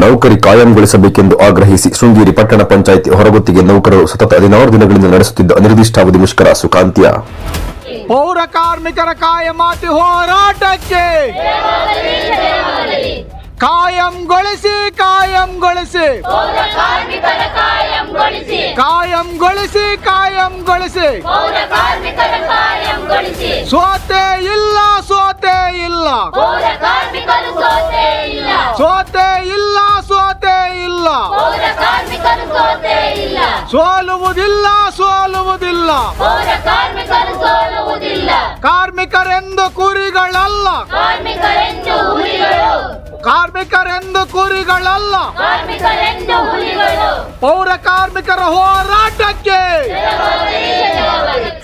ನೌಕರಿ ಕಾಯಂಗೊಳಿಸಬೇಕೆಂದು ಆಗ್ರಹಿಸಿ ಶೃಂಗೇರಿ ಪಟ್ಟಣ ಪಂಚಾಯಿತಿ ಹೊರಗುತ್ತಿಗೆ ನೌಕರರು ಸತತ ಹದಿನಾರು ದಿನಗಳಿಂದ ನಡೆಸುತ್ತಿದ್ದ ಅನಿರ್ದಿಷ್ಟಾವಧಿ ಮುಷ್ಕರ ಸುಕಾಂತ್ಯ ಪೌರ ಕಾರ್ಮಿಕರ ಕಾಯಮಾತಿ ಹೋರಾಟಕ್ಕೆ ಕಾಯಂಗೊಳಿಸಿ ಕಾಯಂಗೊಳಿಸಿ. ಕಾಯಂಗೊಳಿಸಿ ಕಾಯಂಗೊಳಿಸಿ. ಕಾಯಂಗೊಳಿಸಿ ಪೌರ ಕಾಯಂಗೊಳಿಸಿ ಸೋತೆ ಇಲ್ಲ ಸೋತೆ ಇಲ್ಲ ಸೋತೆ ಇಲ್ಲ ಪೌರ ಕಾರ್ಮಿಕರು ಸೋತೆ ಇಲ್ಲ ಸೋಲುವುದಿಲ್ಲ. ಸೋಲುವುದಿಲ್ಲ ಪೌರ ಕಾರ್ಮಿಕರು ಸೋಲುವುದಿಲ್ಲ. ಕಾರ್ಮಿಕರೆಂದು ಕುರಿಗಳಲ್ಲ. ಕಾರ್ಮಿಕರೆಂದು ಕುರಿಗಳಲ್ಲ. ಕಾರ್ಮಿಕರೆಂದು ಹುಲಿಗಳು ಪೌರ ಕಾರ್ಮಿಕರ ಹೋರಾಟಕ್ಕೆ.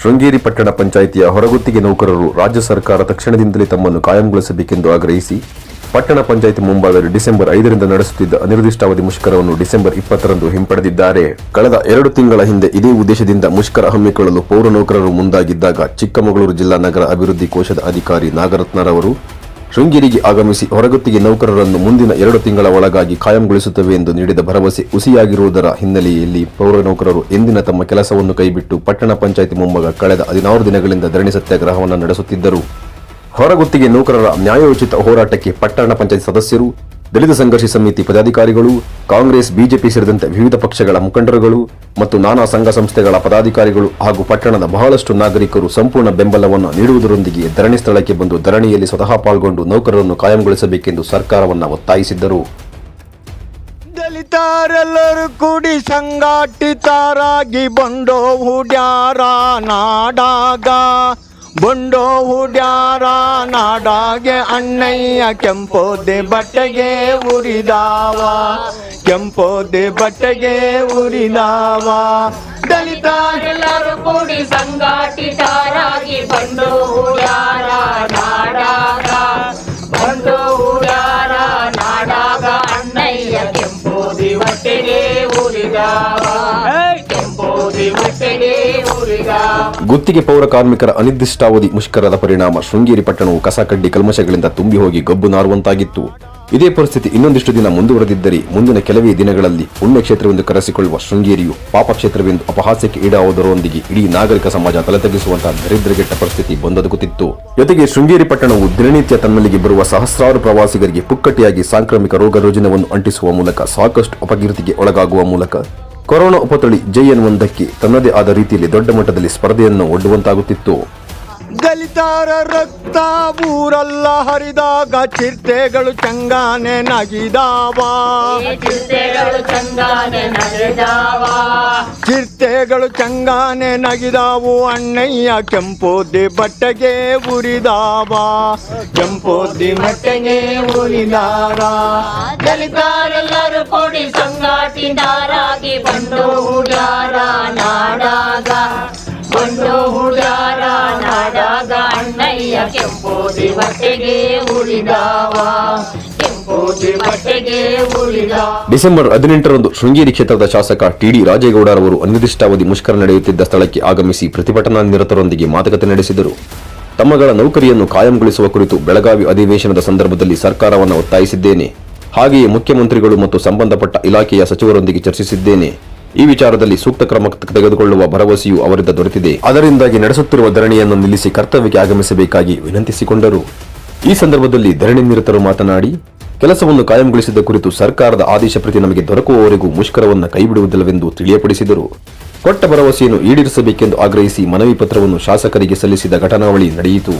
ಶೃಂಗೇರಿ ಪಟ್ಟಣ ಪಂಚಾಯಿತಿಯ ಹೊರಗುತ್ತಿಗೆ ನೌಕರರು ರಾಜ್ಯ ಸರ್ಕಾರ ತಕ್ಷಣದಿಂದಲೇ ತಮ್ಮನ್ನು ಕಾಯಂಗೊಳಿಸಬೇಕೆಂದು ಆಗ್ರಹಿಸಿ ಪಟ್ಟಣ ಪಂಚಾಯಿತಿ ಮುಂಭಾಗದಲ್ಲಿ ಡಿಸೆಂಬರ್ ಐದರಿಂದ ನಡೆಸುತ್ತಿದ್ದ ಅನಿರ್ದಿಷ್ಟಾವಧಿ ಮುಷ್ಕರವನ್ನು ಡಿಸೆಂಬರ್ ಇಪ್ಪತ್ತರಂದು ಹಿಂಪಡೆದಿದ್ದಾರೆ. ಕಳೆದ ಎರಡು ತಿಂಗಳ ಹಿಂದೆ ಇದೇ ಉದ್ದೇಶದಿಂದ ಮುಷ್ಕರ ಹಮ್ಮಿಕೊಳ್ಳಲು ಪೌರ ನೌಕರರು ಮುಂದಾಗಿದ್ದಾಗ ಚಿಕ್ಕಮಗಳೂರು ಜಿಲ್ಲಾ ನಗರ ಅಭಿವೃದ್ಧಿ ಕೋಶದ ಅಧಿಕಾರಿ ನಾಗರತ್ನರವರು ಶೃಂಗೇರಿಗೆ ಆಗಮಿಸಿ ಹೊರಗುತ್ತಿಗೆ ನೌಕರರನ್ನು ಮುಂದಿನ ಎರಡು ತಿಂಗಳ ಒಳಗಾಗಿ ಕಾಯಂಗೊಳಿಸುತ್ತವೆ ಎಂದು ನೀಡಿದ ಭರವಸೆ ಹುಸಿಯಾಗಿರುವುದರ ಹಿನ್ನೆಲೆಯಲ್ಲಿ ಪೌರ ನೌಕರರು ಎಂದಿನ ತಮ್ಮ ಕೆಲಸವನ್ನು ಕೈಬಿಟ್ಟು ಪಟ್ಟಣ ಪಂಚಾಯಿತಿ ಮುಂಭಾಗ ಕಳೆದ ಹದಿನಾರು ದಿನಗಳಿಂದ ಧರಣಿ ಸತ್ಯಾಗ್ರಹವನ್ನು ನಡೆಸುತ್ತಿದ್ದರು. ಹೊರಗುತ್ತಿಗೆ ನೌಕರರ ನ್ಯಾಯೋಚಿತ ಹೋರಾಟಕ್ಕೆ ಪಟ್ಟಣ ಪಂಚಾಯತ್ ಸದಸ್ಯರು ದಲಿತ ಸಂಘರ್ಷ ಸಮಿತಿ ಪದಾಧಿಕಾರಿಗಳು, ಕಾಂಗ್ರೆಸ್, ಬಿಜೆಪಿ ಸೇರಿದಂತೆ ವಿವಿಧ ಪಕ್ಷಗಳ ಮುಖಂಡರುಗಳು ಮತ್ತು ನಾನಾ ಸಂಘ ಸಂಸ್ಥೆಗಳ ಪದಾಧಿಕಾರಿಗಳು ಹಾಗೂ ಪಟ್ಟಣದ ಬಹಳಷ್ಟು ನಾಗರಿಕರು ಸಂಪೂರ್ಣ ಬೆಂಬಲವನ್ನು ನೀಡುವುದರೊಂದಿಗೆ ಧರಣಿ ಸ್ಥಳಕ್ಕೆ ಬಂದು ಧರಣಿಯಲ್ಲಿ ಸ್ವತಃ ಪಾಲ್ಗೊಂಡು ನೌಕರರನ್ನು ಕಾಯಂಗೊಳಿಸಬೇಕೆಂದು ಸರ್ಕಾರವನ್ನು ಒತ್ತಾಯಿಸಿದ್ದರು. ದಲಿತರೆಲ್ಲರೂ ಕೂಡಿ ಸಂಘಟಿತರಾಗಿ ಬಂಡೋ ಹುಡ್ಯಾರ ನಾಡಾಗ. ಬಂಡೋ ಹುಡ್ಯಾರ ನಾಡಾಗೆ ಅಣ್ಣಯ್ಯ ಕೆಂಪೋದೆ ಬಟ್ಟೆಗೆ ಉರಿದಾವ. ಕೆಂಪೋದೆ ಬಟ್ಟೆಗೆ ಉರಿದಾವ. ದಲಿತ ಎಲ್ಲರೂ ಕೂಡಿ ಸಂಘಟಿತರಾಗಿ ಬಂಡು ಹೂಡಾರ ನಾಡಾಗ. ಬಂಡು ಹೂಡಾರ ನಾಡಾಗ ಅಣ್ಣಯ್ಯ ಕೆಂಪೋದಿ ಹೊಟ್ಟೆಗೆ ಉರಿದಾವ ಕೆಂಪೋದಿ ಹೊಟ್ಟೆಗೆ ಉರಿದಾವ. ಗುತ್ತಿಗೆ ಪೌರ ಕಾರ್ಮಿಕರ ಅನಿರ್ದಿಷ್ಟಾವಧಿ ಮುಷ್ಕರದ ಪರಿಣಾಮ ಶೃಂಗೇರಿ ಪಟ್ಟಣವು ಕಸಕಡ್ಡಿ ಕಲ್ಮಶಗಳಿಂದ ತುಂಬಿ ಹೋಗಿ ಗಬ್ಬು ನಾರುವಂತಾಗಿತ್ತು. ಇದೇ ಪರಿಸ್ಥಿತಿ ಇನ್ನೊಂದಿಷ್ಟು ದಿನ ಮುಂದುವರೆದಿದ್ದರೆ ಮುಂದಿನ ಕೆಲವೇ ದಿನಗಳಲ್ಲಿ ಪುಣ್ಯಕ್ಷೇತ್ರವೆಂದು ಕರೆಸಿಕೊಳ್ಳುವ ಶೃಂಗೇರಿಯು ಪಾಪ ಕ್ಷೇತ್ರವೆಂದು ಅಪಹಾಸ್ಯಕ್ಕೆ ಈಡಾವುದರೊಂದಿಗೆ ಇಡೀ ನಾಗರಿಕ ಸಮಾಜ ತಲೆತಗ್ಗಿಸುವಂತಹ ದರಿದ್ರಗೆಟ್ಟ ಪರಿಸ್ಥಿತಿ ಬಂದೊದಗುತ್ತಿತ್ತು. ಜೊತೆಗೆ ಶೃಂಗೇರಿ ಪಟ್ಟಣವು ದಿನನಿತ್ಯ ತನ್ನಲ್ಲಿಗೆ ಬರುವ ಸಹಸ್ರಾರು ಪ್ರವಾಸಿಗರಿಗೆ ಪುಕ್ಕಟ್ಟಿಯಾಗಿ ಸಾಂಕ್ರಾಮಿಕ ರೋಗ ರುಜಿನವನ್ನು ಅಂಟಿಸುವ ಮೂಲಕ ಸಾಕಷ್ಟು ಅಪಕೀರ್ತಿಗೆ ಒಳಗಾಗುವ ಮೂಲಕ ಕೊರೋನಾ ಉಪತಳಿ ಜೆಎನ್ ಒಂದಕ್ಕೆ ತನ್ನದೇ ಆದ ರೀತಿಯಲ್ಲಿ ದೊಡ್ಡ ಮಟ್ಟದಲ್ಲಿ ಸ್ಪರ್ಧೆಯನ್ನು ಒಡ್ಡುವಂತಾಗುತ್ತಿತ್ತು. ದಲಿತರ ರಕ್ತ ಊರಲ್ಲ ಹರಿದಾಗ ಚಿರತೆಗಳು ಚಂಗಾನೆ ನಗಿದಾವ. ಚಿರ್ತೆಗಳು ಚಂಗಾನೆ ನಗಿದಾವು. ಅಣ್ಣಯ್ಯ ಕೆಂಪೋದಿ ಬಟ್ಟೆಗೆ ಉರಿದಾವ. ಕೆಂಪೋದಿ ಬಟ್ಟೆಗೆ ಉರಿದಾರ. ದಲಿತಾರೆಲ್ಲರೂ ಕೂಡಿ ದಾರಾಗಿ ಬಂದು ಉಡಾರ ನಾಡಾಗ. ಬಂಡು ಹುಡಾರ ನಾಡಾಗ ಅಣ್ಣಯ್ಯ ಕೆಂಪೋದಿ ಬಟ್ಟೆಗೆ ಉಳಿದಾವ. ಡಿಸೆಂಬರ್ ಹದಿನೆಂಟರಂದು ಶೃಂಗೇರಿ ಕ್ಷೇತ್ರದ ಶಾಸಕ ಟಿಡಿ ರಾಜೇಗೌಡರವರು ಅನಿರ್ದಿಷ್ಟಾವಧಿ ಮುಷ್ಕರ ನಡೆಯುತ್ತಿದ್ದ ಸ್ಥಳಕ್ಕೆ ಆಗಮಿಸಿ ಪ್ರತಿಭಟನಾ ನಿರತರೊಂದಿಗೆ ಮಾತುಕತೆ ನಡೆಸಿದರು. ತಮ್ಮಗಳ ನೌಕರಿಯನ್ನು ಕಾಯಂಗೊಳಿಸುವ ಕುರಿತು ಬೆಳಗಾವಿ ಅಧಿವೇಶನದ ಸಂದರ್ಭದಲ್ಲಿ ಸರ್ಕಾರವನ್ನು ಒತ್ತಾಯಿಸಿದ್ದೇನೆ. ಹಾಗೆಯೇ ಮುಖ್ಯಮಂತ್ರಿಗಳು ಮತ್ತು ಸಂಬಂಧಪಟ್ಟ ಇಲಾಖೆಯ ಸಚಿವರೊಂದಿಗೆ ಚರ್ಚಿಸಿದ್ದೇನೆ. ಈ ವಿಚಾರದಲ್ಲಿ ಸೂಕ್ತ ಕ್ರಮ ತೆಗೆದುಕೊಳ್ಳುವ ಭರವಸೆಯೂ ಅವರಿಂದ ದೊರೆತಿದೆ. ಅದರಿಂದಾಗಿ ನಡೆಸುತ್ತಿರುವ ಧರಣಿಯನ್ನು ನಿಲ್ಲಿಸಿ ಕರ್ತವ್ಯಕ್ಕೆ ಆಗಮಿಸಬೇಕಾಗಿ ವಿನಂತಿಸಿಕೊಂಡರು. ಈ ಸಂದರ್ಭದಲ್ಲಿ ಧರಣಿ ನಿರತರು ಮಾತನಾಡಿ, ಕೆಲಸವನ್ನು ಕಾಯಂಗೊಳಿಸಿದ ಕುರಿತು ಸರ್ಕಾರದ ಆದೇಶ ಪ್ರತಿ ನಮಗೆ ದೊರಕುವವರೆಗೂ ಮುಷ್ಕರವನ್ನು ಕೈಬಿಡುವುದಿಲ್ಲವೆಂದು ತಿಳಿಯಪಡಿಸಿದರು. ಕೊಟ್ಟ ಭರವಸೆಯನ್ನು ಈಡೇರಿಸಬೇಕೆಂದು ಆಗ್ರಹಿಸಿ ಮನವಿ ಪತ್ರವನ್ನು ಶಾಸಕರಿಗೆ ಸಲ್ಲಿಸಿದ ಘಟನಾವಳಿ ನಡೆಯಿತು.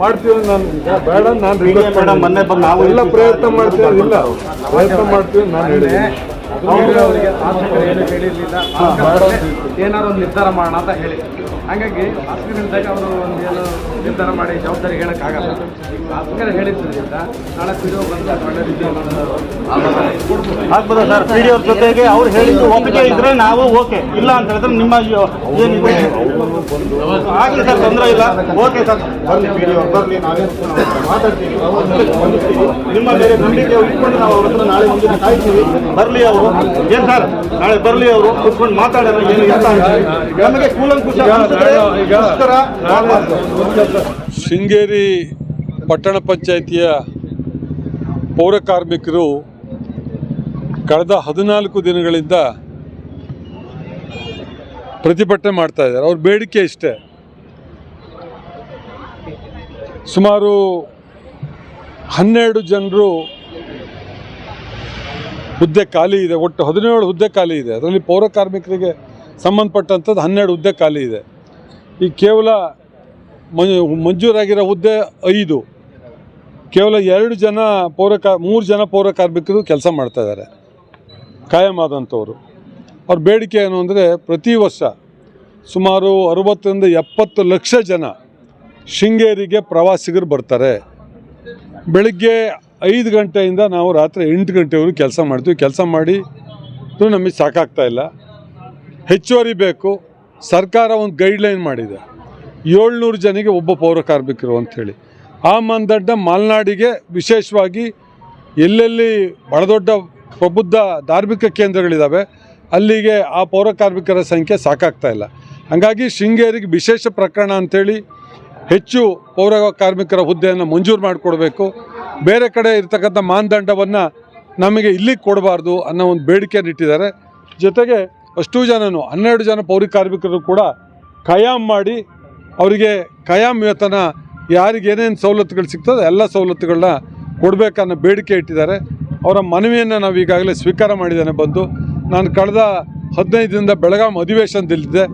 ಮಾಡ್ತೀವಿ ನಾನು ಬೇಡ ನಾನು ಮೊನ್ನೆ ಬಂದು ಎಲ್ಲ ಪ್ರಯತ್ನ ಮಾಡ್ತೀವಿ ಇಲ್ಲ. ಪ್ರಯತ್ನ ಮಾಡ್ತೀವಿ ನಾನು ಹೇಳಿದ್ದೀನಿ. ಅವರಿಗೆ ಶಾಸಕರು ಏನು ಹೇಳಿರ್ಲಿಲ್ಲ. ಏನಾದ್ರು ಒಂದು ನಿರ್ಧಾರ ಮಾಡೋಣ ಅಂತ ಹೇಳಿ. ಹಾಗಾಗಿ ಶಾಸಕರಿದ್ದಾಗ ಅವರು ಒಂದು ಏನು ನಿರ್ಧಾರ ಮಾಡಿ ಜವಾಬ್ದಾರಿ ಹೇಳೋಕ್ಕಾಗಲ್ಲ ಹೇಳಿದ್ರು ಹೇಳಿದ್ರಿಂದ ನಾಳೆ ಪಿಡಿಯೋ ಬಂದು ಒಳ್ಳೆ ಆಗ್ಬೋದಾ ಸರ್? ಪಿ ಡಿ ಅವ್ರ ಜೊತೆಗೆ ಅವ್ರು ಹೇಳಿದ್ದು ಒಪ್ಪಿಗೆ ಇದ್ರೆ ನಾವು ಓಕೆ. ಇಲ್ಲ ಅಂತ ಹೇಳಿದ್ರೆ ನಿಮ್ಮ ಏನಿದೆ ಆಗಲಿ ಸರ್ ತೊಂದರೆ ಇಲ್ಲ. Okay sir. ಬರಲಿ ಪಿ ಡಿ ಅವ್ರು ಬರಲಿ ನಾವೇ ಮಾತಾಡ್ತೀವಿ. ನಿಮ್ಮ ಮೇಲೆ ನಂಬಿಕೆ ಇಟ್ಕೊಂಡು ನಾವು ಅವ್ರ ಹತ್ರ ನಾಳೆ ಮುಂದಿನ ಕಾಯ್ತೀವಿ. ಬರಲಿ ಅವರು. ಏನ್ ಸರ್? ನಾಳೆ ಬರಲಿ ಅವರು ಕುತ್ಕೊಂಡು ಮಾತಾಡೋಣ ಏನು ಅಂತ. ನಮಗೆ ಕೂಲಂಕುಷ ಶೃಂಗೇರಿ ಪಟ್ಟಣ ಪಂಚಾಯಿತಿಯ ಪೌರ ಕಾರ್ಮಿಕರು ಕಳೆದ ಹದಿನಾಲ್ಕು ದಿನಗಳಿಂದ ಪ್ರತಿಭಟನೆ ಮಾಡ್ತಾ ಇದ್ದಾರೆ. ಅವ್ರ ಬೇಡಿಕೆ ಇಷ್ಟೇ. ಸುಮಾರು ಹನ್ನೆರಡು ಜನರು ಹುದ್ದೆ ಖಾಲಿ ಇದೆ, ಒಟ್ಟು ಹದಿನೇಳು ಹುದ್ದೆ ಖಾಲಿ ಇದೆ. ಅದರಲ್ಲಿ ಪೌರ ಕಾರ್ಮಿಕರಿಗೆ ಸಂಬಂಧಪಟ್ಟಂಥದ್ದು ಹನ್ನೆರಡು ಹುದ್ದೆ ಖಾಲಿ ಇದೆ. ಈ ಕೇವಲ ಮಂಜೂರಾಗಿರೋ ಹುದ್ದೆ ಐದು. ಕೇವಲ ಎರಡು ಜನ ಪೌರ ಕಾ, ಮೂರು ಜನ ಪೌರ ಕಾರ್ಮಿಕರು ಕೆಲಸ ಮಾಡ್ತಾ ಇದ್ದಾರೆ. ಕಾಯಂ ಆದಂಥವ್ರು. ಅವ್ರ ಬೇಡಿಕೆ ಏನು ಅಂದರೆ ಪ್ರತಿ ವರ್ಷ ಸುಮಾರು ಅರುವತ್ತರಿಂದ ಎಪ್ಪತ್ತು ಲಕ್ಷ ಜನ ಶೃಂಗೇರಿಗೆ ಪ್ರವಾಸಿಗರು ಬರ್ತಾರೆ. ಬೆಳಗ್ಗೆ ಐದು ಗಂಟೆಯಿಂದ ನಾವು ರಾತ್ರಿ ಎಂಟು ಗಂಟೆವರೆಗೂ ಕೆಲಸ ಮಾಡ್ತೀವಿ. ಕೆಲಸ ಮಾಡಿ ನಮಗೆ ಸಾಕಾಗ್ತಾ ಇಲ್ಲ. ಹೆಚ್ಚುವರಿ ಬೇಕು. ಸರ್ಕಾರ ಒಂದು ಗೈಡ್ಲೈನ್ ಮಾಡಿದೆ. ಏಳ್ನೂರು ಜನಿಗೆ ಒಬ್ಬ ಪೌರ ಕಾರ್ಮಿಕರು ಅಂಥೇಳಿ ಆ ಮಾನದಂಡ ಮಲೆನಾಡಿಗೆ ವಿಶೇಷವಾಗಿ ಎಲ್ಲೆಲ್ಲಿ ಬಹಳ ದೊಡ್ಡ ಪ್ರಬುದ್ಧ ಧಾರ್ಮಿಕ ಕೇಂದ್ರಗಳಿದ್ದಾವೆ ಅಲ್ಲಿಗೆ ಆ ಪೌರ ಕಾರ್ಮಿಕರ ಸಂಖ್ಯೆ ಸಾಕಾಗ್ತಾ ಇಲ್ಲ. ಹಾಗಾಗಿ ಶೃಂಗೇರಿಗೆ ವಿಶೇಷ ಪ್ರಕರಣ ಅಂಥೇಳಿ ಹೆಚ್ಚು ಪೌರ ಕಾರ್ಮಿಕರ ಹುದ್ದೆಯನ್ನು ಮಂಜೂರು ಮಾಡಿಕೊಡ್ಬೇಕು. ಬೇರೆ ಕಡೆ ಇರ್ತಕ್ಕಂಥ ಮಾನದಂಡವನ್ನು ನಮಗೆ ಇಲ್ಲಿಗೆ ಕೊಡಬಾರ್ದು ಅನ್ನೋ ಒಂದು ಬೇಡಿಕೆಯನ್ನು ಇಟ್ಟಿದ್ದಾರೆ. ಜೊತೆಗೆ ಅಷ್ಟೂ ಜನನು, ಹನ್ನೆರಡು ಜನ ಪೌರ ಕಾರ್ಮಿಕರು ಕೂಡ ಖಯಾಮ್ ಮಾಡಿ ಅವರಿಗೆ ಖಯಾಮ್ ವೇತನ ಯಾರಿಗೇನೇನು ಸವಲತ್ತುಗಳು ಸಿಗ್ತದೆ ಎಲ್ಲ ಸವಲತ್ತುಗಳನ್ನ ಕೊಡಬೇಕನ್ನೋ ಬೇಡಿಕೆ ಇಟ್ಟಿದ್ದಾರೆ. ಅವರ ಮನವಿಯನ್ನು ನಾವು ಈಗಾಗಲೇ ಸ್ವೀಕಾರ ಮಾಡಿದ್ದೇನೆ ಬಂದು. ನಾನು ಕಳೆದ ಹದಿನೈದು ದಿನದ ಬೆಳಗಾಂ ಅಧಿವೇಶನದಲ್ಲಿದ್ದೆ.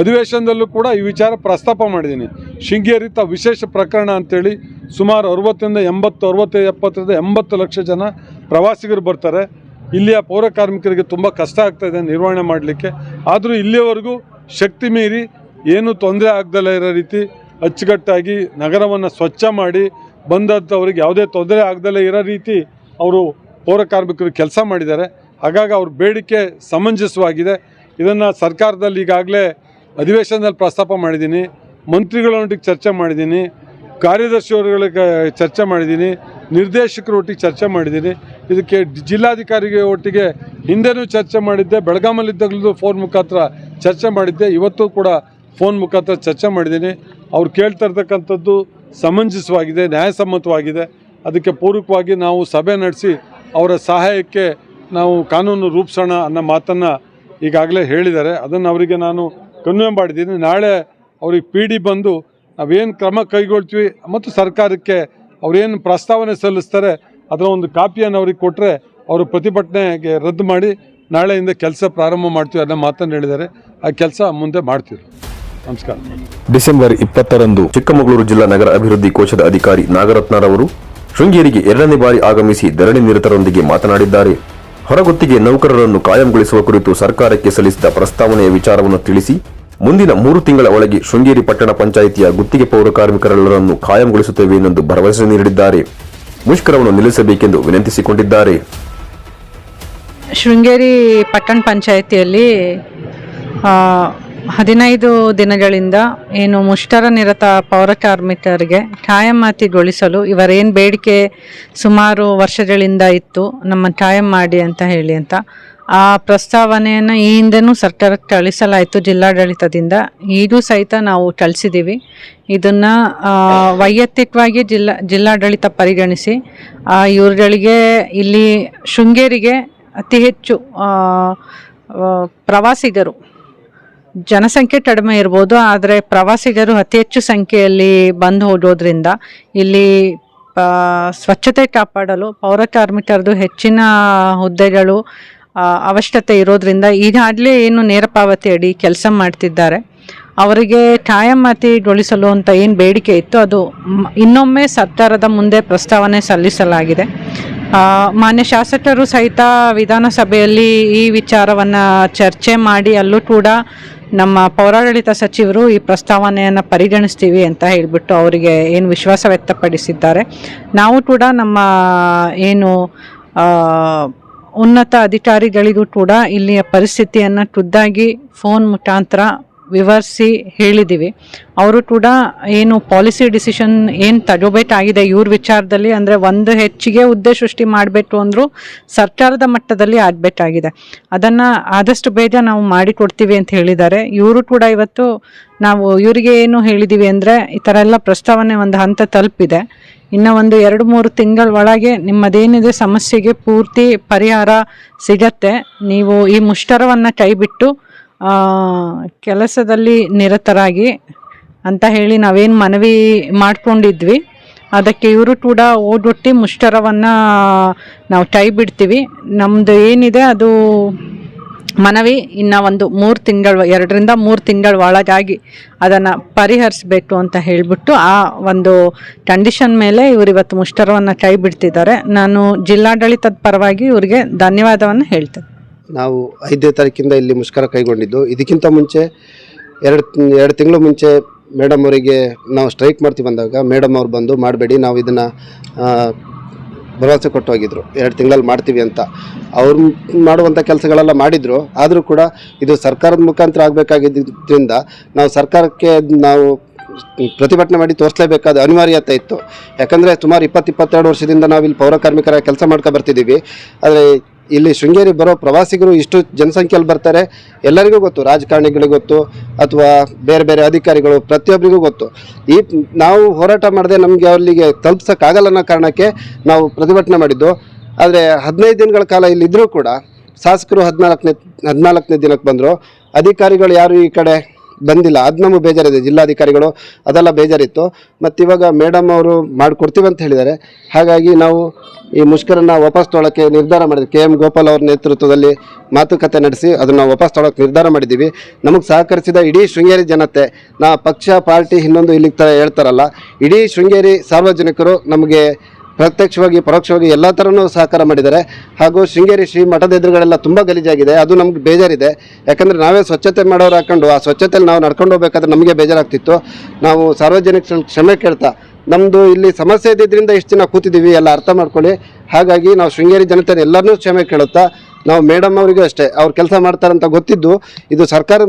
ಅಧಿವೇಶನದಲ್ಲೂ ಕೂಡ ಈ ವಿಚಾರ ಪ್ರಸ್ತಾಪ ಮಾಡಿದ್ದೀನಿ. ಶೃಂಗೇರಿ ವಿಶೇಷ ಪ್ರಕರಣ ಅಂತೇಳಿ ಸುಮಾರು ಅರವತ್ತರಿಂದ ಎಂಬತ್ತು, ಅರವತ್ತೈದು, ಎಪ್ಪತ್ತರಿಂದ ಎಂಬತ್ತು ಲಕ್ಷ ಜನ ಪ್ರವಾಸಿಗರು ಬರ್ತಾರೆ. ಇಲ್ಲಿಯ ಪೌರ ಕಾರ್ಮಿಕರಿಗೆ ತುಂಬ ಕಷ್ಟ ಆಗ್ತಾಯಿದೆ ನಿರ್ವಹಣೆ ಮಾಡಲಿಕ್ಕೆ. ಆದರೂ ಇಲ್ಲಿಯವರೆಗೂ ಶಕ್ತಿ ಮೀರಿ ಏನೂ ತೊಂದರೆ ಆಗ್ದಲೇ ಇರೋ ರೀತಿ ಅಚ್ಚುಕಟ್ಟಾಗಿ ನಗರವನ್ನು ಸ್ವಚ್ಛ ಮಾಡಿ ಬಂದಂಥವ್ರಿಗೆ ಯಾವುದೇ ತೊಂದರೆ ಆಗ್ದಲೇ ಇರೋ ರೀತಿ ಅವರು ಪೌರ ಕಾರ್ಮಿಕರು ಕೆಲಸ ಮಾಡಿದ್ದಾರೆ. ಹಾಗಾಗಿ ಅವ್ರ ಬೇಡಿಕೆ ಸಮಂಜಸವಾಗಿದೆ. ಇದನ್ನು ಸರ್ಕಾರದಲ್ಲಿ ಈಗಾಗಲೇ ಅಧಿವೇಶನದಲ್ಲಿ ಪ್ರಸ್ತಾಪ ಮಾಡಿದ್ದೀನಿ. ಮಂತ್ರಿಗಳೊಟ್ಟಿಗೆ ಚರ್ಚೆ ಮಾಡಿದ್ದೀನಿ. ಕಾರ್ಯದರ್ಶಿಯವರುಗಳಿಗೆ ಚರ್ಚೆ ಮಾಡಿದ್ದೀನಿ. ನಿರ್ದೇಶಕರ ಒಟ್ಟಿಗೆ ಚರ್ಚೆ ಮಾಡಿದ್ದೀನಿ. ಇದಕ್ಕೆ ಜಿಲ್ಲಾಧಿಕಾರಿಗೆ ಒಟ್ಟಿಗೆ ಹಿಂದೆನೂ ಚರ್ಚೆ ಮಾಡಿದ್ದೆ. ಬೆಳಗಾಮಲ್ಲಿದ್ದಾಗಲೂ ಫೋನ್ ಮುಖಾಂತರ ಚರ್ಚೆ ಮಾಡಿದ್ದೆ. ಇವತ್ತು ಕೂಡ ಫೋನ್ ಮುಖಾಂತರ ಚರ್ಚೆ ಮಾಡಿದ್ದೀನಿ. ಅವ್ರು ಕೇಳ್ತಾ ಇರ್ತಕ್ಕಂಥದ್ದು ಸಮಂಜಸವಾಗಿದೆ, ನ್ಯಾಯಸಮ್ಮತವಾಗಿದೆ. ಅದಕ್ಕೆ ಪೂರಕವಾಗಿ ನಾವು ಸಭೆ ನಡೆಸಿ ಅವರ ಸಹಾಯಕ್ಕೆ ನಾವು ಕಾನೂನು ರೂಪಿಸೋಣ ಅನ್ನೋ ಮಾತನ್ನು ಈಗಾಗಲೇ ಹೇಳಿದ್ದಾರೆ. ಅದನ್ನು ಅವರಿಗೆ ನಾನು ಕನ್ವೆ ಮಾಡಿದ್ದೀನಿ ನಾಳೆ ಅವ್ರಿಗೆ ಪಿ ಡಿ ಬಂದು ನಾವೇನು ಕ್ರಮ ಕೈಗೊಳ್ತೀವಿ ಮತ್ತು ಸರ್ಕಾರಕ್ಕೆ ಅವರೇನು ಪ್ರಸ್ತಾವನೆ ಸಲ್ಲಿಸ್ತಾರೆ ಅದರ ಒಂದು ಕಾಪಿಯನ್ನು ಅವ್ರಿಗೆ ಕೊಟ್ಟರೆ ಅವರು ಪ್ರತಿಭಟನೆಗೆ ರದ್ದು ಮಾಡಿ ನಾಳೆಯಿಂದ ಕೆಲಸ ಪ್ರಾರಂಭ ಮಾಡ್ತೀವಿ ಅನ್ನೋ ಮಾತನ್ನು ಹೇಳಿದ್ದಾರೆ. ಆ ಕೆಲಸ ಮುಂದೆ ಮಾಡ್ತೀವಿ. ನಮಸ್ಕಾರ. ಡಿಸೆಂಬರ್ ಇಪ್ಪತ್ತರಂದು ಚಿಕ್ಕಮಗಳೂರು ಜಿಲ್ಲಾ ನಗರ ಅಭಿವೃದ್ಧಿ ಕೋಶದ ಅಧಿಕಾರಿ ನಾಗರತ್ನರವರು ಶೃಂಗೇರಿಗೆ ಎರಡನೇ ಬಾರಿ ಆಗಮಿಸಿ ಧರಣಿ ನಿರತರೊಂದಿಗೆ ಮಾತನಾಡಿದ್ದಾರೆ. ಹೊರಗುತ್ತಿಗೆ ನೌಕರರನ್ನು ಕಾಯಂಗೊಳಿಸುವ ಕುರಿತು ಸರ್ಕಾರಕ್ಕೆ ಸಲ್ಲಿಸಿದ ಪ್ರಸ್ತಾವನೆಯ ವಿಚಾರವನ್ನು ತಿಳಿಸಿ, ಮುಂದಿನ ಮೂರು ತಿಂಗಳ ಒಳಗೆ ಶೃಂಗೇರಿ ಪಟ್ಟಣ ಪಂಚಾಯಿತಿಯ ಗುತ್ತಿಗೆ ಪೌರ ಕಾರ್ಮಿಕರೆಲ್ಲರನ್ನು ಕಾಯಂಗೊಳಿಸುತ್ತೇವೆ ಎಂದು ಭರವಸೆ ನೀಡಿದ್ದಾರೆ. ಮುಷ್ಕರವನ್ನು ನಿಲ್ಲಿಸಬೇಕೆಂದು ವಿನಂತಿಸಿಕೊಂಡಿದ್ದಾರೆ. ಶೃಂಗೇರಿ ಪಟ್ಟಣ ಪಂಚಾಯಿತಿಯಲ್ಲಿ ಹದಿನೈದು ದಿನಗಳಿಂದ ಏನು ಮುಷ್ಠರ ನಿರತ ಪೌರ ಕಾರ್ಮಿಕರಿಗೆ ಕಾಯಮಾತಿಗೊಳಿಸಲು ಇವರೇನು ಬೇಡಿಕೆ ಸುಮಾರು ವರ್ಷಗಳಿಂದ ಇತ್ತು ನಮ್ಮ ಕಾಯಂ ಮಾಡಿ ಅಂತ ಹೇಳಿ ಅಂತ. ಆ ಪ್ರಸ್ತಾವನೆಯನ್ನು ಈ ಹಿಂದೆನೂ ಸರ್ಕಾರಕ್ಕೆ ಕಳಿಸಲಾಯಿತು ಜಿಲ್ಲಾಡಳಿತದಿಂದ. ಈಗೂ ಸಹಿತ ನಾವು ಕಳಿಸಿದ್ದೀವಿ ಇದನ್ನು ವೈಯಕ್ತಿಕವಾಗಿ ಜಿಲ್ಲಾ ಜಿಲ್ಲಾಡಳಿತ ಪರಿಗಣಿಸಿ ಆ, ಇವ್ರುಗಳಿಗೆ ಇಲ್ಲಿ ಶೃಂಗೇರಿಗೆ ಅತಿ ಹೆಚ್ಚು ಪ್ರವಾಸಿಗರು ಜನಸಂಖ್ಯೆ ಕಡಿಮೆ ಇರ್ಬೋದು, ಆದರೆ ಪ್ರವಾಸಿಗರು ಅತಿ ಹೆಚ್ಚು ಸಂಖ್ಯೆಯಲ್ಲಿ ಬಂದು ಹೋಗೋದ್ರಿಂದ ಇಲ್ಲಿ ಸ್ವಚ್ಛತೆ ಕಾಪಾಡಲು ಪೌರ ಕಾರ್ಮಿಕರದು ಹೆಚ್ಚಿನ ಹುದ್ದೆಗಳು ಅವಶ್ಯಕತೆ ಇರೋದ್ರಿಂದ ಈಗಾಗಲೇ ಏನು ನೇರ ಪಾವತಿ ಅಡಿ ಕೆಲಸ ಮಾಡ್ತಿದ್ದಾರೆ. ಅವರಿಗೆ ಕಾಯಮಾತಿಗೊಳಿಸಲು ಅಂತ ಏನು ಬೇಡಿಕೆ ಇತ್ತು ಅದು ಇನ್ನೊಮ್ಮೆ ಸರ್ಕಾರದ ಮುಂದೆ ಪ್ರಸ್ತಾವನೆ ಸಲ್ಲಿಸಲಾಗಿದೆ. ಮಾನ್ಯ ಶಾಸಕರು ಸಹಿತ ವಿಧಾನಸಭೆಯಲ್ಲಿ ಈ ವಿಚಾರವನ್ನು ಚರ್ಚೆ ಮಾಡಿ, ಅಲ್ಲೂ ಕೂಡ ನಮ್ಮ ಪೌರಾಡಳಿತ ಸಚಿವರು ಈ ಪ್ರಸ್ತಾವನೆಯನ್ನು ಪರಿಗಣಿಸ್ತೀವಿ ಅಂತ ಹೇಳಿಬಿಟ್ಟು ಅವರಿಗೆ ಏನು ವಿಶ್ವಾಸ ವ್ಯಕ್ತಪಡಿಸಿದ್ದಾರೆ. ನಾವು ಕೂಡ ನಮ್ಮ, ಏನು ಉನ್ನತ ಅಧಿಕಾರಿಗಳಿಗೂ ಕೂಡ ಇಲ್ಲಿಯ ಪರಿಸ್ಥಿತಿಯನ್ನು ಖುದ್ದಾಗಿ ಫೋನ್ ಮುಖಾಂತರ ವಿವರಿಸಿ ಹೇಳಿದ್ದೀವಿ. ಅವರು ಕೂಡ ಏನು ಪಾಲಿಸಿ ಡಿಸಿಷನ್ ಏನು ತಗೋಬೇಕಾಗಿದೆ ಇವ್ರ ವಿಚಾರದಲ್ಲಿ, ಅಂದರೆ ಒಂದು ಹೆಚ್ಚಿಗೆ ಹುದ್ದೆ ಸೃಷ್ಟಿ ಮಾಡಬೇಕು ಅಂದರೂ ಸರ್ಕಾರದ ಮಟ್ಟದಲ್ಲಿ ಆಗಬೇಕಾಗಿದೆ. ಅದನ್ನು ಆದಷ್ಟು ಬೇಗ ನಾವು ಮಾಡಿಕೊಡ್ತೀವಿ ಅಂತ ಹೇಳಿದ್ದಾರೆ. ಇವರು ಕೂಡ ಇವತ್ತು ನಾವು ಇವರಿಗೆ ಏನು ಹೇಳಿದ್ದೀವಿ ಅಂದರೆ ಈ ಥರ ಎಲ್ಲ ಪ್ರಸ್ತಾವನೆ ಒಂದು ಹಂತ ತಲುಪಿದೆ. ಇನ್ನು ಒಂದು ಎರಡು ಮೂರು ತಿಂಗಳ ಒಳಗೆ ನಿಮ್ಮದೇನಿದೆ ಸಮಸ್ಯೆಗೆ ಪೂರ್ತಿ ಪರಿಹಾರ ಸಿಗತ್ತೆ. ನೀವು ಈ ಮುಷ್ಕರವನ್ನು ಕೈಬಿಟ್ಟು ಕೆಲಸದಲ್ಲಿ ನಿರತರಾಗಿ ಅಂತ ಹೇಳಿ ನಾವೇನು ಮನವಿ ಮಾಡ್ಕೊಂಡಿದ್ವಿ. ಅದಕ್ಕೆ ಇವರು ಕೂಡ ಓಡೊಟ್ಟಿ ಮುಷ್ಟರವನ್ನು ನಾವು ಕೈ ಬಿಡ್ತೀವಿ. ನಮ್ಮದು ಏನಿದೆ ಅದು ಮನವಿ ಇನ್ನು ಒಂದು ಮೂರು ತಿಂಗಳು, ಎರಡರಿಂದ ಮೂರು ತಿಂಗಳ ಒಳಗಾಗಿ ಅದನ್ನು ಪರಿಹರಿಸಬೇಕು ಅಂತ ಹೇಳಿಬಿಟ್ಟು ಆ ಒಂದು ಕಂಡೀಷನ್ ಮೇಲೆ ಇವರು ಇವತ್ತು ಮುಷ್ಟರವನ್ನು ಕೈ ಬಿಡ್ತಿದ್ದಾರೆ. ನಾನು ಜಿಲ್ಲಾಡಳಿತದ ಪರವಾಗಿ ಇವರಿಗೆ ಧನ್ಯವಾದವನ್ನು ಹೇಳ್ತೇನೆ. ನಾವು ಐದನೇ ತಾರೀಕಿಂದ ಇಲ್ಲಿ ಮುಷ್ಕರ ಕೈಗೊಂಡಿದ್ದು. ಇದಕ್ಕಿಂತ ಮುಂಚೆ ಎರಡು ಎರಡು ತಿಂಗಳು ಮುಂಚೆ ಮೇಡಮ್ ಅವರಿಗೆ ನಾವು ಸ್ಟ್ರೈಕ್ ಮಾಡ್ತೀವಿ ಬಂದಾಗ, ಮೇಡಮ್ ಅವ್ರು ಬಂದು ಮಾಡಬೇಡಿ, ನಾವು ಇದನ್ನು ಭರವಸೆ ಕೊಟ್ಟು ಹೋಗಿದ್ರು. ಎರಡು ತಿಂಗಳಲ್ಲಿ ಮಾಡ್ತೀವಿ ಅಂತ. ಅವ್ರು ಮಾಡುವಂಥ ಕೆಲಸಗಳೆಲ್ಲ ಮಾಡಿದರು. ಆದರೂ ಕೂಡ ಇದು ಸರ್ಕಾರದ ಮುಖಾಂತರ ಆಗಬೇಕಾಗಿದ್ದರಿಂದ ನಾವು ಸರ್ಕಾರಕ್ಕೆ ನಾವು ಪ್ರತಿಭಟನೆ ಮಾಡಿ ತೋರಿಸಲೇಬೇಕಾದ ಅನಿವಾರ್ಯತೆ ಇತ್ತು. ಯಾಕಂದರೆ ಸುಮಾರು ಇಪ್ಪತ್ತು, ಇಪ್ಪತ್ತೆರಡು ವರ್ಷದಿಂದ ಇಲ್ಲಿ ಪೌರ ಕಾರ್ಮಿಕರ ಕೆಲಸ ಮಾಡ್ಕೊ ಬರ್ತಿದ್ದೀವಿ. ಆದರೆ ಇಲ್ಲಿ ಶೃಂಗೇರಿ ಬರೋ ಪ್ರವಾಸಿಗರು ಇಷ್ಟು ಜನಸಂಖ್ಯೆಯಲ್ಲಿ ಬರ್ತಾರೆ. ಎಲ್ಲರಿಗೂ ಗೊತ್ತು, ರಾಜಕಾರಣಿಗಳಿಗೆ ಗೊತ್ತು, ಅಥವಾ ಬೇರೆ ಬೇರೆ ಅಧಿಕಾರಿಗಳು, ಪ್ರತಿಯೊಬ್ಬರಿಗೂ ಗೊತ್ತು. ಈ ನಾವು ಹೋರಾಟ ಮಾಡದೆ ನಮಗೆ ಅಲ್ಲಿಗೆ ತಲುಪ್ಸೋಕ್ಕಾಗಲ್ಲ ಅನ್ನೋ ಕಾರಣಕ್ಕೆ ನಾವು ಪ್ರತಿಭಟನೆ ಮಾಡಿದ್ದು. ಆದರೆ ಹದಿನೈದು ದಿನಗಳ ಕಾಲ ಇಲ್ಲಿದ್ದರೂ ಕೂಡ ಶಾಸಕರು ಹದಿನಾಲ್ಕನೇ ಹದಿನಾಲ್ಕನೇ ದಿನಕ್ಕೆ ಬಂದರು. ಅಧಿಕಾರಿಗಳು ಯಾರು ಈ ಕಡೆ? ಬಂದಿಲ್ಲ. ಅದು ನಮಗೆ ಬೇಜಾರಿದೆ. ಜಿಲ್ಲಾಧಿಕಾರಿಗಳು ಅದೆಲ್ಲ ಬೇಜಾರಿತ್ತು. ಮತ್ತು ಇವಾಗ ಮೇಡಮ್ ಅವರು ಮಾಡಿಕೊಡ್ತೀವಿ ಅಂತ ಹೇಳಿದ್ದಾರೆ. ಹಾಗಾಗಿ ನಾವು ಈ ಮುಷ್ಕರನ್ನು ವಾಪಸ್ ತೊಗೊಳಕ್ಕೆ ನಿರ್ಧಾರ ಮಾಡಿದ್ವಿ. ಕೆ ಎಂ ಗೋಪಾಲ್ ಅವ್ರ ನೇತೃತ್ವದಲ್ಲಿ ಮಾತುಕತೆ ನಡೆಸಿ ಅದನ್ನು ವಾಪಸ್ ತೊಗೊಳಕ್ಕೆ ನಿರ್ಧಾರ ಮಾಡಿದ್ದೀವಿ. ನಮಗೆ ಸಹಕರಿಸಿದ ಇಡೀ ಶೃಂಗೇರಿ ಜನತೆ, ನಾ ಪಕ್ಷ, ಪಾರ್ಟಿ ಇನ್ನೊಂದು ಇಲ್ಲಿಗೆ ಥರ ಹೇಳ್ತಾರಲ್ಲ, ಇಡೀ ಶೃಂಗೇರಿ ಸಾರ್ವಜನಿಕರು ನಮಗೆ ಪ್ರತ್ಯಕ್ಷವಾಗಿ, ಪರೋಕ್ಷವಾಗಿ ಎಲ್ಲ ಥರನೂ ಸಹಕಾರ ಮಾಡಿದ್ದಾರೆ. ಹಾಗೂ ಶೃಂಗೇರಿ ಶ್ರೀ ಮಠದ ಎದುರುಗಳೆಲ್ಲ ತುಂಬ ಗಲೀಜಾಗಿದೆ. ಅದು ನಮ್ಗೆ ಬೇಜಾರಿದೆ. ಯಾಕಂದರೆ ನಾವೇ ಸ್ವಚ್ಛತೆ ಮಾಡೋರು ಹಾಕೊಂಡು ಆ ಸ್ವಚ್ಛತೆಯಲ್ಲಿ ನಾವು ನಡ್ಕೊಂಡು ಹೋಗ್ಬೇಕಾದ್ರೆ ನಮಗೆ ಬೇಜಾರಾಗ್ತಿತ್ತು. ನಾವು ಸಾರ್ವಜನಿಕ ಕ್ಷಮೆ ಕೇಳ್ತಾ ನಮ್ಮದು ಇಲ್ಲಿ ಸಮಸ್ಯೆ ಇದ್ದಿದ್ದರಿಂದ ಇಷ್ಟು ದಿನ ಕೂತಿದ್ದೀವಿ ಎಲ್ಲ ಅರ್ಥ ಮಾಡ್ಕೊಳ್ಳಿ. ಹಾಗಾಗಿ ನಾವು ಶೃಂಗೇರಿ ಜನತೆ ಎಲ್ಲರನ್ನೂ ಕ್ಷಮೆ ಕೇಳುತ್ತಾ ನಾವು ಮೇಡಮ್ ಅವರಿಗೂ ಅಷ್ಟೇ, ಅವ್ರು ಕೆಲಸ ಮಾಡ್ತಾರಂತ ಗೊತ್ತಿದ್ದು, ಇದು ಸರ್ಕಾರ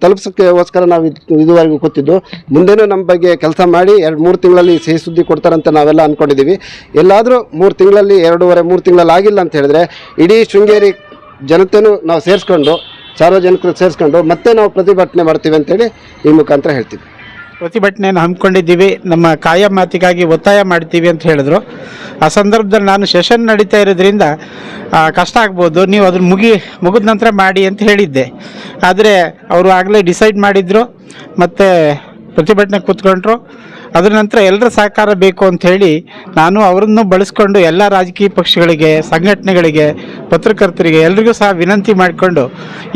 ತಲುಪಿಸೋಕ್ಕೋಸ್ಕರ ನಾವು ಇದ್- ಇದುವರೆಗೂ ಕೂತಿದ್ದು ಮುಂದೆನೂ ನಮ್ಮ ಬಗ್ಗೆ ಕೆಲಸ ಮಾಡಿ ಎರಡು ಮೂರು ತಿಂಗಳಲ್ಲಿ ಸಿಹಿ ಸುದ್ದಿ ಕೊಡ್ತಾರಂತ ನಾವೆಲ್ಲ ಅಂದ್ಕೊಂಡಿದ್ದೀವಿ ಎಲ್ಲಾದರೂ ಮೂರು ತಿಂಗಳಲ್ಲಿ, ಎರಡೂವರೆ ಮೂರು ತಿಂಗಳಲ್ಲಿ ಆಗಿಲ್ಲ ಅಂತ ಹೇಳಿದ್ರೆ, ಇಡೀ ಶೃಂಗೇರಿ ಜನತೆನೂ ನಾವು ಸೇರಿಸ್ಕೊಂಡು, ಸಾರ್ವಜನಿಕರು ಸೇರಿಸ್ಕೊಂಡು ಮತ್ತೆ ನಾವು ಪ್ರತಿಭಟನೆ ಮಾಡ್ತೀವಿ ಅಂತೇಳಿ ಈ ಮುಖಾಂತರ ಹೇಳ್ತೀವಿ. ಪ್ರತಿಭಟನೆಯನ್ನು ಹಮ್ಮಿಕೊಂಡಿದ್ದೀವಿ. ನಮ್ಮ ಕಾಯಂ ಮಾತಿಗಾಗಿ ಒತ್ತಾಯ ಮಾಡ್ತೀವಿ ಅಂತ ಹೇಳಿದ್ರು. ಆ ಸಂದರ್ಭದಲ್ಲಿ ನಾನು ಸೆಷನ್ ನಡೀತಾ ಇರೋದ್ರಿಂದ ಕಷ್ಟ ಆಗ್ಬೋದು, ನೀವು ಅದನ್ನು ಮುಗಿ, ಮುಗಿದ ನಂತರ ಮಾಡಿ ಅಂತ ಹೇಳಿದ್ದೆ. ಆದರೆ ಅವರು ಆಗಲೇ ಡಿಸೈಡ್ ಮಾಡಿದ್ರು, ಮತ್ತು ಪ್ರತಿಭಟನೆ ಕೂತ್ಕೊಂಡ್ರು. ಅದರ ನಂತರ ಎಲ್ಲರ ಸಹಕಾರ ಬೇಕು ಅಂತ ಹೇಳಿ ನಾನು ಅವರನ್ನು ಬಳಸ್ಕೊಂಡು ಎಲ್ಲ ರಾಜಕೀಯ ಪಕ್ಷಗಳಿಗೆ, ಸಂಘಟನೆಗಳಿಗೆ, ಪತ್ರಕರ್ತರಿಗೆ ಎಲ್ರಿಗೂ ಸಹ ವಿನಂತಿ ಮಾಡಿಕೊಂಡು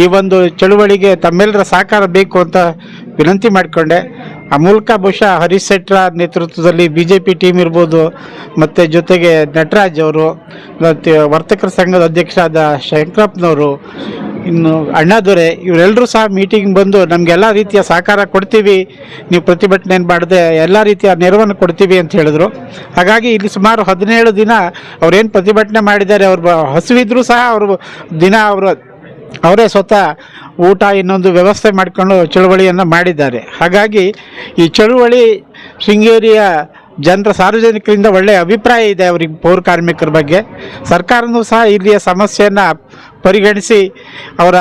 ಈ ಒಂದು ಚಳುವಳಿಗೆ ತಮ್ಮೆಲ್ಲರ ಸಹಕಾರ ಬೇಕು ಅಂತ ವಿನಂತಿ ಮಾಡಿಕೊಂಡೆ. ಆ ಮೂಲಕ ಬಹುಶಃ ಹರೀಶ್ ಶೆಟ್ರ ನೇತೃತ್ವದಲ್ಲಿ ಬಿ ಜೆ ಪಿ ಟೀಮ್ ಇರ್ಬೋದು, ಮತ್ತು ಜೊತೆಗೆ ನಟರಾಜ್ ಅವರು, ಮತ್ತು ವರ್ತಕರ ಸಂಘದ ಅಧ್ಯಕ್ಷರಾದ ಶಂಕರಪ್ಪನವರು, ಇನ್ನು ಅಣ್ಣಾದೊರೆ ಇವರೆಲ್ಲರೂ ಸಹ ಮೀಟಿಂಗ್ ಬಂದು ನಮಗೆಲ್ಲ ರೀತಿಯ ಸಹಕಾರ ಕೊಡ್ತೀವಿ. ನೀವು ಪ್ರತಿಭಟನೆ ಮಾಡದೆ ಎಲ್ಲ ರೀತಿಯ ನೆರವನ್ನು ಕೊಡ್ತೀವಿ ಅಂತ ಹೇಳಿದ್ರು. ಹಾಗಾಗಿ ಇಲ್ಲಿ ಸುಮಾರು ಹದಿನೇಳು ದಿನ ಅವ್ರೇನು ಪ್ರತಿಭಟನೆ ಮಾಡಿದ್ದಾರೆ, ಅವ್ರು ಹಸುವಿದ್ರೂ ಸಹ ಅವರು ದಿನ ಅವರು, ಅವರೇ ಸ್ವತಃ ಊಟ ಇನ್ನೊಂದು ವ್ಯವಸ್ಥೆ ಮಾಡಿಕೊಂಡು ಚಳುವಳಿಯನ್ನು ಮಾಡಿದ್ದಾರೆ. ಹಾಗಾಗಿ ಈ ಚಳುವಳಿ ಶೃಂಗೇರಿಯ ಜನರ ಸಾರ್ವಜನಿಕರಿಂದ ಒಳ್ಳೆಯ ಅಭಿಪ್ರಾಯ ಇದೆ ಅವರಿಗೆ ಪೌರ ಕಾರ್ಮಿಕರ ಬಗ್ಗೆ. ಸರ್ಕಾರನೂ ಸಹ ಇಲ್ಲಿಯ ಸಮಸ್ಯೆಯನ್ನು ಪರಿಗಣಿಸಿ ಅವರ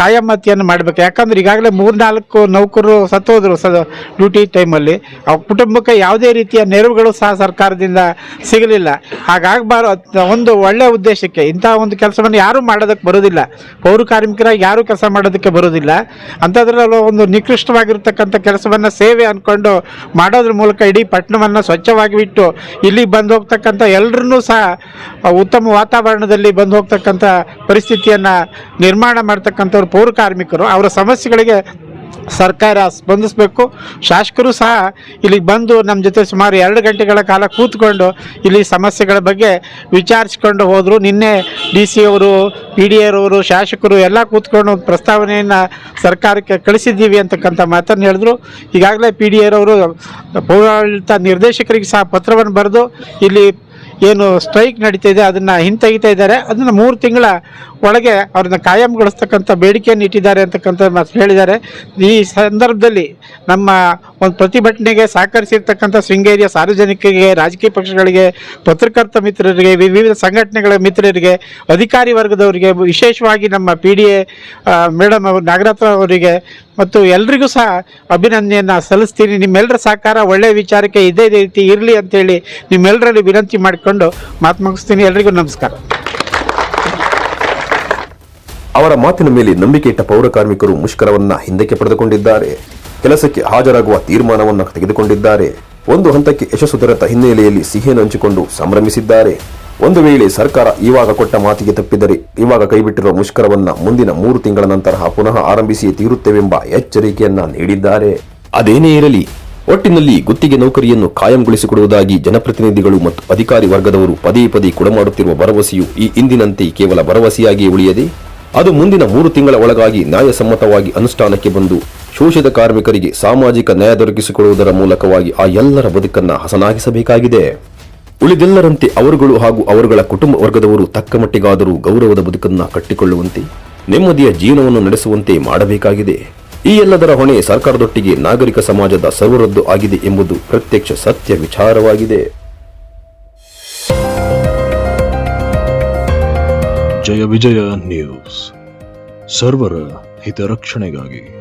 ಕಾಯಮತಿಯನ್ನು ಮಾಡಬೇಕು. ಯಾಕಂದ್ರೆ ಈಗಾಗಲೇ ಮೂರ್ನಾಲ್ಕು ನೌಕರರು ಸತ್ತೋದ್ರು ಸ ಡ್ಯೂಟಿ ಟೈಮಲ್ಲಿ. ಅವ್ರ ಕುಟುಂಬಕ್ಕೆ ಯಾವುದೇ ರೀತಿಯ ನೆರವುಗಳು ಸಹ ಸರ್ಕಾರದಿಂದ ಸಿಗಲಿಲ್ಲ. ಹಾಗಾಗಬಾರ ಒಂದು ಒಳ್ಳೆಯ ಉದ್ದೇಶಕ್ಕೆ ಇಂಥ ಒಂದು ಕೆಲಸವನ್ನು ಯಾರೂ ಮಾಡೋದಕ್ಕೆ ಬರೋದಿಲ್ಲ. ಪೌರ ಕಾರ್ಮಿಕರಾಗಿ ಯಾರೂ ಕೆಲಸ ಮಾಡೋದಕ್ಕೆ ಬರೋದಿಲ್ಲ. ಅಂಥದ್ರಲ್ಲೂ ಒಂದು ನಿಕೃಷ್ಟವಾಗಿರ್ತಕ್ಕಂಥ ಕೆಲಸವನ್ನು ಸೇವೆ ಅಂದ್ಕೊಂಡು ಮಾಡೋದ್ರ ಮೂಲಕ ಇಡೀ ಪಟ್ಟಣವನ್ನು ಸ್ವಚ್ಛವಾಗಿ ಬಿಟ್ಟು ಇಲ್ಲಿ ಬಂದು ಹೋಗ್ತಕ್ಕಂಥ ಎಲ್ಲರನ್ನೂ ಸಹ ಉತ್ತಮ ವಾತಾವರಣದಲ್ಲಿ ಬಂದು ಹೋಗ್ತಕ್ಕಂಥ ಪರಿಸ್ಥಿತಿಯನ್ನು ನಿರ್ಮಾಣ ಮಾಡ್ತಕ್ಕಂಥವ್ರು ಪೌರ ಕಾರ್ಮಿಕರು, ಅವರ ಸಮಸ್ಯೆಗಳಿಗೆ ಸರ್ಕಾರ ಸ್ಪಂದಿಸಬೇಕು. ಶಾಸಕರು ಸಹ ಇಲ್ಲಿಗೆ ಬಂದು ನಮ್ಮ ಜೊತೆ ಸುಮಾರು ಎರಡು ಗಂಟೆಗಳ ಕಾಲ ಕೂತ್ಕೊಂಡು ಇಲ್ಲಿ ಸಮಸ್ಯೆಗಳ ಬಗ್ಗೆ ವಿಚಾರಿಸ್ಕೊಂಡು ಹೋದರು. ನಿನ್ನೆ ಡಿ ಸಿ ಅವರು ಪಿ ಡಿ ಅವರು, ಶಾಸಕರು ಎಲ್ಲ ಕೂತ್ಕೊಂಡು ಒಂದು ಪ್ರಸ್ತಾವನೆಯನ್ನು ಸರ್ಕಾರಕ್ಕೆ ಕಳಿಸಿದ್ದೀವಿ ಅಂತಕ್ಕಂಥ ಮಾತನ್ನು ಹೇಳಿದ್ರು. ಈಗಾಗಲೇ ಪಿ ಡಿ ಅವರು ಪೌರಾಡಳಿತ ನಿರ್ದೇಶಕರಿಗೆ ಸಹ ಪತ್ರವನ್ನು ಬರೆದು ಇಲ್ಲಿ ಏನು ಸ್ಟ್ರೈಕ್ ನಡೀತಾ ಇದೆ, ಅದನ್ನು ಹಿಂತೆಗಿತಾ ಇದ್ದಾರೆ. ಅದನ್ನು ಮೂರು ತಿಂಗಳ ಒಳಗೆ ಅವ್ರನ್ನ ಕಾಯಂಗೊಳಿಸ್ತಕ್ಕಂಥ ಬೇಡಿಕೆಯನ್ನು ಇಟ್ಟಿದ್ದಾರೆ ಅಂತಕ್ಕಂಥ ಹೇಳಿದ್ದಾರೆ. ಈ ಸಂದರ್ಭದಲ್ಲಿ ನಮ್ಮ ಒಂದು ಪ್ರತಿಭಟನೆಗೆ ಸಹಕರಿಸಿರ್ತಕ್ಕಂಥ ಶೃಂಗೇರಿಯ ಸಾರ್ವಜನಿಕರಿಗೆ, ರಾಜಕೀಯ ಪಕ್ಷಗಳಿಗೆ, ಪತ್ರಕರ್ತ ಮಿತ್ರರಿಗೆ, ವಿವಿಧ ಸಂಘಟನೆಗಳ ಮಿತ್ರರಿಗೆ, ಅಧಿಕಾರಿ ವರ್ಗದವರಿಗೆ, ವಿಶೇಷವಾಗಿ ನಮ್ಮ ಪಿ ಡಿ ಎ ಮೇಡಮ್ ಅವರು ನಾಗರತ್ನ ಅವರಿಗೆ ಮತ್ತು ಎಲ್ರಿಗೂ ಸಹ ಅಭಿನಂದನೆಯನ್ನು ಸಲ್ಲಿಸ್ತೀನಿ. ನಿಮ್ಮೆಲ್ಲರ ಸಹಕಾರ ಒಳ್ಳೆಯ ವಿಚಾರಕ್ಕೆ ಇದೇ ರೀತಿ ಇರಲಿ ಅಂತೇಳಿ ನಿಮ್ಮೆಲ್ಲರಲ್ಲಿ ವಿನಂತಿ ಮಾಡಿಕೊಂಡು ಮಾತು ಮುಗಿಸ್ತೀನಿ. ಎಲ್ರಿಗೂ ನಮಸ್ಕಾರ. ಅವರ ಮಾತಿನ ಮೇಲೆ ನಂಬಿಕೆ ಇಟ್ಟ ಪೌರ ಕಾರ್ಮಿಕರು ಮುಷ್ಕರವನ್ನ ಹಿಂದಕ್ಕೆ ಪಡೆದುಕೊಂಡಿದ್ದಾರೆ. ಕೆಲಸಕ್ಕೆ ಹಾಜರಾಗುವ ತೀರ್ಮಾನವನ್ನ ತೆಗೆದುಕೊಂಡಿದ್ದಾರೆ. ಒಂದು ಹಂತಕ್ಕೆ ಯಶಸ್ಸು ದೊರೆತ ಹಿನ್ನೆಲೆಯಲ್ಲಿ ಸಿಹಿಯನ್ನು ಹಂಚಿಕೊಂಡು ಸಂಭ್ರಮಿಸಿದ್ದಾರೆ. ಒಂದು ವೇಳೆ ಸರ್ಕಾರ ಇವಾಗ ಕೊಟ್ಟ ಮಾತಿಗೆ ತಪ್ಪಿದರೆ ಇವಾಗ ಕೈಬಿಟ್ಟಿರುವ ಮುಷ್ಕರವನ್ನ ಮುಂದಿನ ಮೂರು ತಿಂಗಳ ನಂತರ ಪುನಃ ಆರಂಭಿಸಿ ತೀರುತ್ತೇವೆಂಬ ಎಚ್ಚರಿಕೆಯನ್ನ ನೀಡಿದ್ದಾರೆ. ಅದೇನೇ ಇರಲಿ ಒಟ್ಟಿನಲ್ಲಿ ಗುತ್ತಿಗೆ ನೌಕರಿಯನ್ನು ಕಾಯಂಗೊಳಿಸಿಕೊಡುವುದಾಗಿ ಜನಪ್ರತಿನಿಧಿಗಳು ಮತ್ತು ಅಧಿಕಾರಿ ವರ್ಗದವರು ಪದೇ ಪದೇ ಕೊಡಮಾಡುತ್ತಿರುವ ಭರವಸೆಯು ಈ ಇಂದಿನಂತೆ ಕೇವಲ ಭರವಸೆಯಾಗಿಯೇ ಉಳಿಯದೆ ಅದು ಮುಂದಿನ ಮೂರು ತಿಂಗಳ ಒಳಗಾಗಿ ನ್ಯಾಯಸಮ್ಮತವಾಗಿ ಅನುಷ್ಠಾನಕ್ಕೆ ಬಂದು ಶೋಷಿತ ಕಾರ್ಮಿಕರಿಗೆ ಸಾಮಾಜಿಕ ನ್ಯಾಯ ದೊರಕಿಸಿಕೊಳ್ಳುವುದರ ಮೂಲಕವಾಗಿ ಆ ಎಲ್ಲರ ಬದುಕನ್ನ ಹಸನಾಗಿಸಬೇಕಾಗಿದೆ. ಉಳಿದೆಲ್ಲರಂತೆ ಅವರುಗಳು ಹಾಗೂ ಅವರುಗಳ ಕುಟುಂಬ ವರ್ಗದವರು ತಕ್ಕ ಮಟ್ಟಿಗಾದರೂ ಗೌರವದ ಬದುಕನ್ನ ಕಟ್ಟಿಕೊಳ್ಳುವಂತೆ, ನೆಮ್ಮದಿಯ ಜೀವನವನ್ನು ನಡೆಸುವಂತೆ ಮಾಡಬೇಕಾಗಿದೆ. ಈ ಎಲ್ಲದರ ಹೊಣೆ ಸರ್ಕಾರದೊಟ್ಟಿಗೆ ನಾಗರಿಕ ಸಮಾಜದ ಸರ್ವರದ್ದು ಆಗಿದೆ ಎಂಬುದು ಪ್ರತ್ಯಕ್ಷ ಸತ್ಯ ವಿಚಾರವಾಗಿದೆ. ಜಯ ವಿಜಯ ನ್ಯೂಸ್. ಸರ್ವರ ಹಿತರಕ್ಷಣೆಗಾಗಿ.